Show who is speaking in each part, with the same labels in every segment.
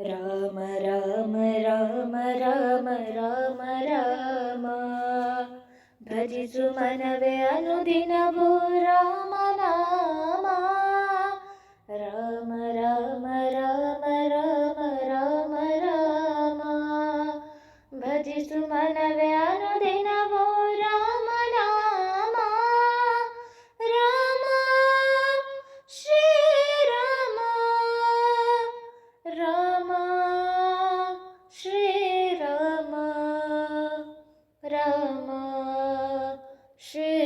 Speaker 1: राम राम राम राम राम राम। भजिसु मनवे अनुदिनवो रामनाम राम राम राम राम राम राम। भजिसु मनवे अनुदिनवो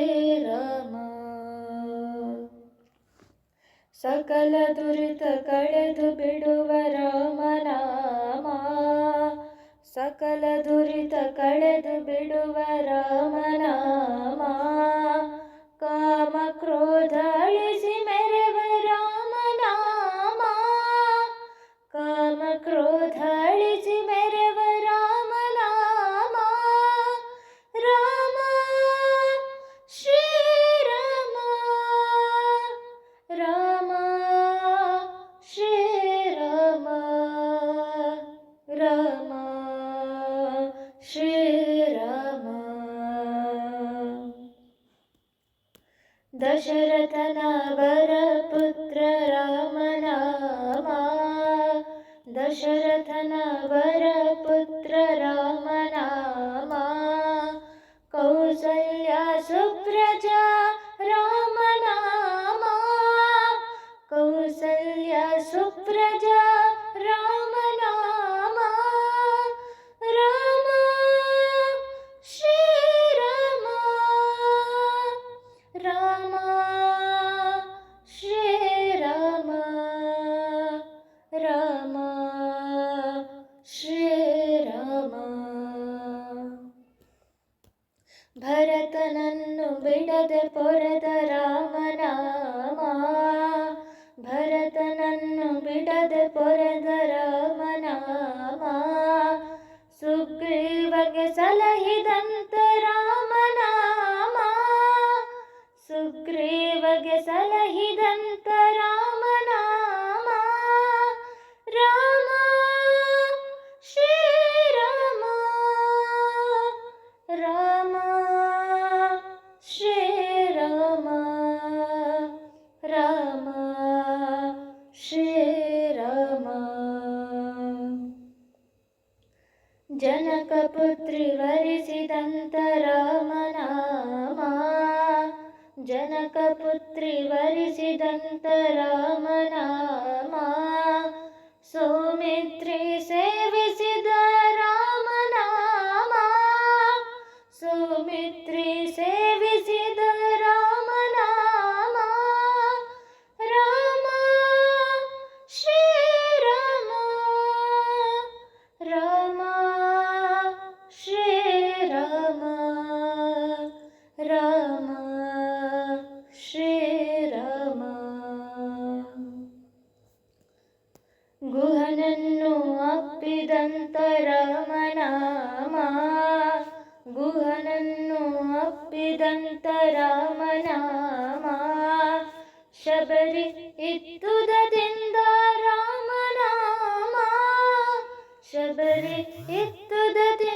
Speaker 1: ಶ್ರೀರಾಮ ಸಕಲ ದುರಿತ ಕಳೆದು ಬಿಡುವ ರಾಮನಾಮ. ಸಕಲ ದುರಿತ ಕಳೆದು ಬಿಡುವ ರಾಮನಾಮ. ಕಾಮ ಕ್ರೋಧ दशरथनावरपुत्र रामनामा। दशर ಭರತನನ್ನು ಬಿಡದೆ ಪೊರೆದ ರಾಮನಾಮ ಭರತನನ್ನು पुत्रिवरिचिदन्तरामनामा जनकपुत्रिवरे ಗುಹನನ್ನು ಅಪ್ಪಿದಂತ ರಾಮನಾಮ ಗುಹನನ್ನು ಅಪ್ಪಿದಂತ ರಾಮನಾಮ ಶಬರಿ ಇತ್ತುದದಿಂದ ರಾಮನಾಮ ಶಬರಿ ಇತ್ತುದದಿಂದ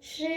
Speaker 1: 是。